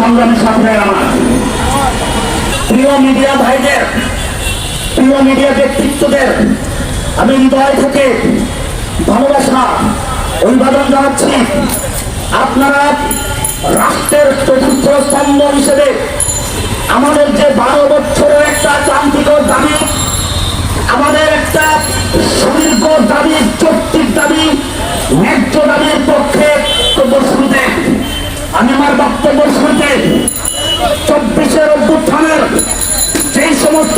সংগ্রামী সাথীরা আমার, প্রিয় মিডিয়া ভাইদের, প্রিয় মিডিয়া ব্যক্তিত্বদের, আমি হৃদয় থেকে ভালোবাসা, অভিবাদন জানাচ্ছি। আপনারা রাষ্ট্রের চতুর্থ স্তম্ভ হিসেবে আমাদের যে বারো বছরের একটা ক্রান্তিক দাবি, আমাদের একটা সুদীর্ঘ দাবি নভেম্বর শুরুতে চব্বিশের অভ্যুত্থানের যে সমস্ত